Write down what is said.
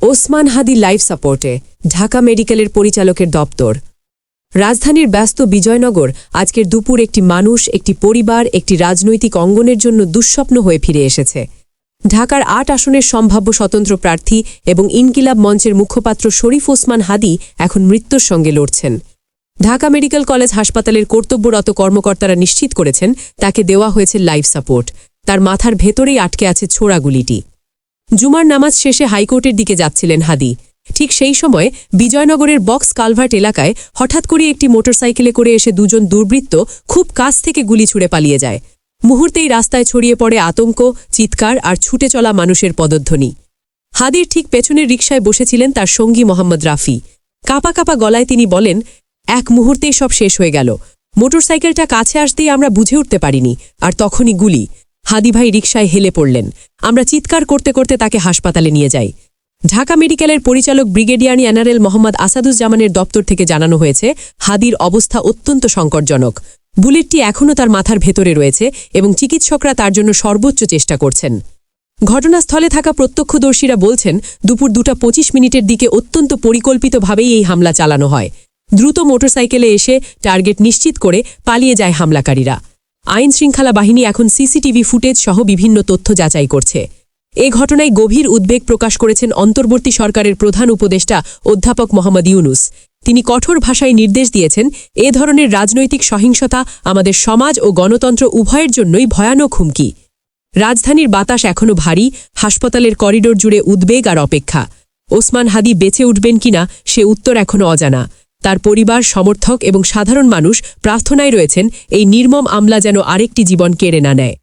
ওসমান হাদি life সাপোর্টে ঢাকা মেডিকেলের পরিচালকের দপ্তর। রাজধানীর ব্যস্ত বিজয়নগর আজকের দুপুর একটি মানুষ, একটি পরিবার, একটি রাজনৈতিক অঙ্গনের জন্য দুঃস্বপ্ন হয়ে ফিরে এসেছে। ঢাকার আট আসনের সম্ভাব্য স্বতন্ত্র প্রার্থী এবং ইনকিলাব মঞ্চের মুখপাত্র শরীফ ওসমান হাদি এখন মৃত্যুর সঙ্গে লড়ছেন। ঢাকা মেডিকেল কলেজ হাসপাতালের কর্তব্যরত কর্মকর্তারা নিশ্চিত করেছেন, তাকে দেওয়া হয়েছে লাইফ সাপোর্ট। তার মাথার ভেতরেই আটকে আছে ছোড়াগুলিটি জুমার নামাজ শেষে হাইকোর্টের দিকে যাচ্ছিলেন হাদি। ঠিক সেই সময় বিজয়নগরের বক্স কালভার্ট এলাকায় হঠাৎ করে একটি মোটরসাইকেলে করে এসে দুজন দুর্বৃত্ত খুব কাছ থেকে গুলি ছুড়ে পালিয়ে যায়। মুহূর্তেই রাস্তায় ছড়িয়ে পড়ে আতঙ্ক, চিৎকার আর ছুটে চলা মানুষের পদধ্বনি। হাদির ঠিক পেছনের রিকশায় বসেছিলেন তার সঙ্গী মোহাম্মদ রাফি। কাপা কাপা গলায় তিনি বলেন এক মুহূর্তেই সব শেষ হয়ে গেল। মোটরসাইকেলটা কাছে আসতেই আমরা বুঝে উঠতে পারিনি, আর তখনই গুলি। হাদি ভাই রিকশায় হেলে পড়লেন। আমরা চিৎকার করতে করতে তাকে হাসপাতালে নিয়ে যাই। ঢাকা মেডিকেলের পরিচালক ব্রিগেডিয়ার এনারেল মোহাম্মদ আসাদুজ্জামানের দপ্তর থেকে জানানো হয়েছে, হাদির অবস্থা অত্যন্ত সংকটজনক। বুলেটটি এখনও তার মাথার ভেতরে রয়েছে এবং চিকিৎসকরা তার জন্য সর্বোচ্চ চেষ্টা করছেন। ঘটনাস্থলে থাকা প্রত্যক্ষদর্শীরা বলছেন, দুপুর দুটা পঁচিশ মিনিটের দিকে অত্যন্ত পরিকল্পিতভাবেই এই হামলা চালানো হয়। দ্রুত মোটরসাইকেলে এসে টার্গেট নিশ্চিত করে পালিয়ে যায় হামলাকারীরা। আইন শৃঙ্খলা বাহিনী এখন সিসিটিভি ফুটেজ সহ বিভিন্ন তথ্য যাচাই করছে। এ ঘটনায় গভীর উদ্বেগ প্রকাশ করেছেন অন্তর্বর্তী সরকারের প্রধান উপদেষ্টা অধ্যাপক মোহাম্মদ ইউনুস। তিনি কঠোর ভাষায় নির্দেশ দিয়েছেন, এ ধরনের রাজনৈতিক সহিংসতা আমাদের সমাজ ও গণতন্ত্র উভয়ের জন্যই ভয়ানক হুমকি। রাজধানীর বাতাস এখনও ভারী, হাসপাতালের করিডোর জুড়ে উদ্বেগ আর অপেক্ষা। ওসমান হাদি বেঁচে উঠবেন কিনা সে উত্তর এখনও অজানা। তার পরিবার, সমর্থক এবং সাধারণ মানুষ প্রার্থনায় রয়েছেন, এই নির্মম আমলা যেন আরেকটি জীবন কেড়ে না নেয়।